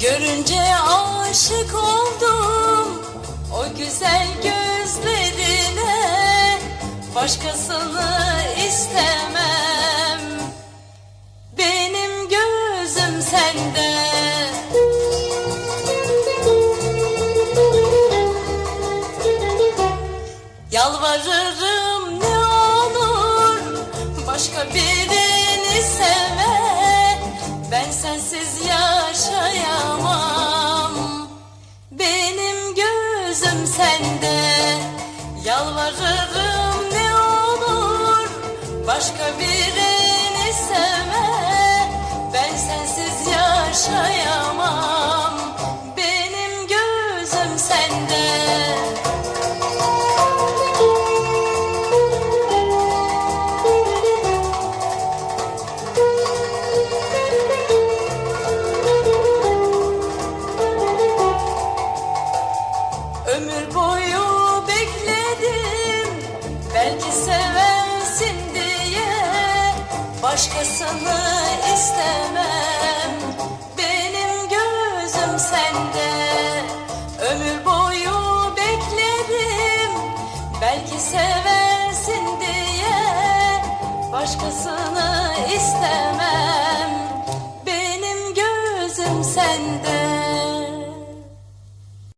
Görünce aşık oldum o güzel gözlerine. Başkasını istemem. Benim gözüm sende. Yalvarırım ne olur başka birini sevme Ben sensiz yaşayamam. Benim gözüm sende. Yalvarırım ne olur başka birini sevme. Ben sensiz yaşayamam Ömür boyu bekledim belki seversin diye Başkasını istemem. Benim gözüm sende Ömür boyu bekledim belki seversin diye Başkasını istemem. Benim gözüm sende